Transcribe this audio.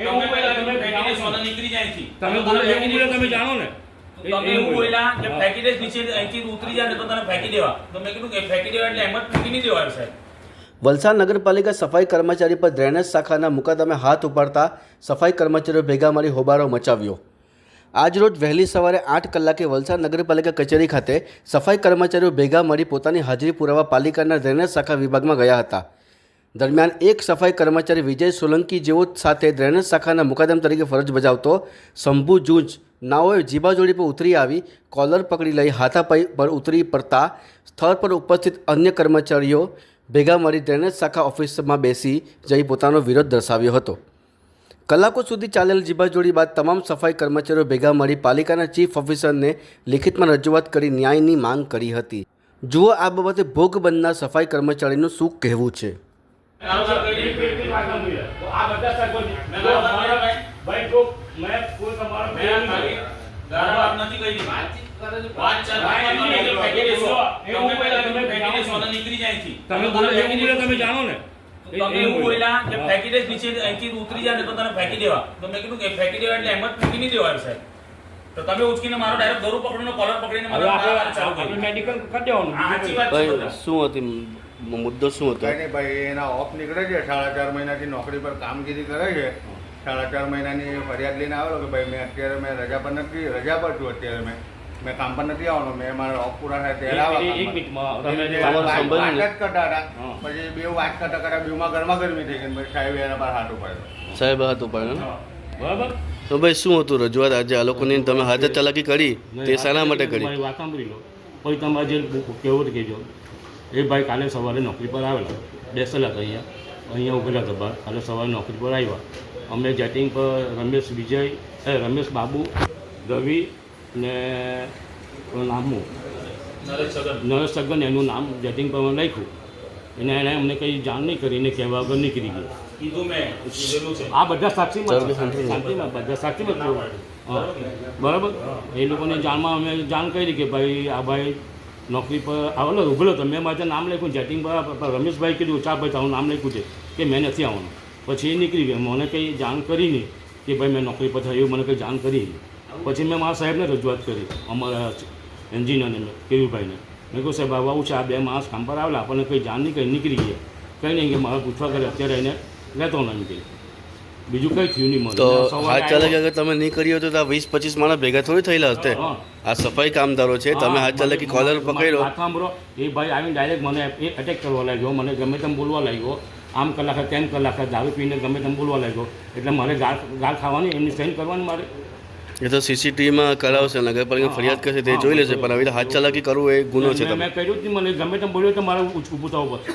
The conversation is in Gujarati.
એ બોલ્યા, તમે તમે ફેંકી જાણો દેશો છો. અને નીકળી જાય અહીંથી. તમે બોલો એવું બોલો તમે જાણો ને. તમે એવું બોલ્યા. બોલ્યા કે ફેંકી દેશ નીચે અહીંથી ઉતરી જાય તો તને ફેંકી દેવા. તો મેં કીધું કે ફેંકી દેવા એટલે એમ જ ફેંકી નહીં દેવાય સાહેબ. વલસાડ નગરપાલિકા સફાઈ કર્મચારી પર ડ્રેનેજ શાખાના મુકાદમે હાથ ઉપાડતા સફાઈ કર્મચારીઓ ભેગા મળી હોબાળો મચાવ્યો. આજરોજ વહેલી સવારે આઠ કલાકે વલસાડ નગરપાલિકા કચેરી ખાતે સફાઈ કર્મચારીઓ ભેગા મળી પોતાની હાજરી પુરાવા પાલિકાના ડ્રેનેજ શાખા વિભાગમાં ગયા હતા. દરમિયાન એક સફાઈ કર્મચારી વિજય સોલંકી જેઓ સાથે ડ્રેનેજ શાખાના મુકાદમ તરીકે ફરજ બજાવતો શંભુ જૂંજ નાઓએ જીબાજોડી પર ઉતરી આવી, કોલર પકડી લઈ હાથાપાઈ પર ઉતરી પડતા સ્થળ પર ઉપસ્થિત અન્ય કર્મચારીઓ ભેગા મળી ડ્રેનેજ શાખા ઓફિસમાં બેસી જઈ પોતાનો વિરોધ દર્શાવ્યો હતો. કલાકો સુધી ચાલેલ જીબાજોડી બાદ તમામ સફાઈ કર્મચારીઓ ભેગા મળી પાલિકાના ચીફ ઓફિસરને લિખિતમાં રજૂઆત કરી ન્યાયની માંગ કરી હતી. જુઓ આ બાબતે ભોગ બનનાર સફાઈ કર્મચારીનું શું કહેવું છે. આ બધા ભાઈ જો મેં કોઈ તમારો મેં ખાલી નથી કરી વાત ચાલુ નીકળી જાય અહીંથી તમે બોલો તને એવું ફેંકી બોલો તમે જાણો ને. તમે એવું બોલ્યા કે ફેંકી દેશ નીચે અહીંથી ઉતરી જાય ને તો તને ફેંકી દેવા. તો મેં કીધું કે ફેંકી દેવા એટલે એમ જ ફેંકી નહીં સાહેબ. તો તમે ઉચકીને મારો ડાયરેક્ટ દોરું પકડીને કોલર પકડીને. મેડિકલ કરી દેવાનું. શું હતી? મુદ્દો શું હતો? નહીં ભાઈ એના ઓફ નીકળે છે. સાડા ચાર મહિનાથી નોકરી પર કામગીરી કરે છે. સાડા ચાર મહિનાની ફરિયાદ લઈને આવેલો કે ભાઈ મેં અત્યારે મેં રજા પર નથી રજા પર છું અત્યારે મેં. મેં કામ પર નથી આવવાનું. મેં મારા ઓફ પૂરા થાય ત્યારે વાત- જ કરતા હતા. પછી બે વાત કરતા કરતા બેમાં ગરમા ગરમી થઈ ગઈ પછી સાહેબ એના પર હાથ ઉપાડ્યો. સાહેબ હતું ઉપાડ્યો બરાબર? તો ભાઈ શું હતું રજૂઆત આજે? આ લોકોની તમે હાથે ચલાકી કરી? તે શાના માટે કરી? વાત સાંભળી લો. પછી તમારે જે કેવું કહેજો. એ ભાઈ કાલે સવારે નોકરી પર આવેલા. બેસેલા હતા અહીંયા. અહીંયા ઉભેલા હતા બહાર કાલે સવારે નોકરી પર આવ્યા. અમે જેટિંગ પર રમેશ વિજય એ રમેશ બાબુ રવિ ને નામું નરેશ. સગન. એનું નામ જેટિંગ પર લખ્યું. એને એને અમને કંઈ જાણ નહીં કરી એને કહેવા વગર નીકળી ગયો. કીધું મેં. કીધેલું છે. આ બધા સાક્ષીમાં. શાંતિમાં બધા સાક્ષીમાં. બરાબર? એ લોકોને જાણમાં અમે જાણ કરી કે ભાઈ આ ભાઈ નોકરી પર આવેલો ઉભેલો તો મેં મારે નામ લખ્યું જેટિંગ પર રમેશભાઈ કીધું ચા ભાઈ, તારું નામ લખ્યું છે. કે મેં નથી આવવાનું. પછી એ નીકળી ગયો. મને કંઈ જાણ કરી નહીં કે ભાઈ મેં નોકરી પર થયું, મને કંઈ જાણ કરી નહીં. પછી મેં મારા સાહેબને રજૂઆત કરી, અમારા એન્જિનિયરને કેવીભાઈને મેં કહ્યું, સાહેબ, આવું છે, આ બે માણસ કામ પર આવેલા, આપણને કંઈ જાણ નહીં, કંઈ નીકળી ગયા કંઈ નહીં, કે મારે પૂછવા કરે, અત્યારે એને લેતો નહીં કંઈ બીજું કંઈ થયું નહીં તો હાથ આવ્યો. અગર તમે નહીં કરી હોય તો આ વીસ પચીસ માણસ ભેગા થોડી થયેલા હશે. આ સફાઈ કામદારો છે તમે હાથ ચાલાકી કોલર પકડ્યો? વાત સાંભળો એ ભાઈ આવીને ડાયરેક્ટ મને એ અટેક કરવા લાગ્યો મને ગમે તેમ બોલવા લાગ્યો. આમ કલાકે તેમ કલાકે દારૂ પીને ગમે તેમ બોલવા લાગ્યો. એટલે મારે ગાળ ગાળ ખાવાની એમની સહન કરવાની મારે. એ તો સીસીટીવીમાં કરાવશે નગરપાલિકા ફરિયાદ કરશે તે જોઈ લેશે પણ આવી હાથ ચાલાકી કરવું એ ગુનો છે મેં- કર્યું જ નહીં મને ગમે તેમ બોલ્યો તો મારે ઊભું થવું પડે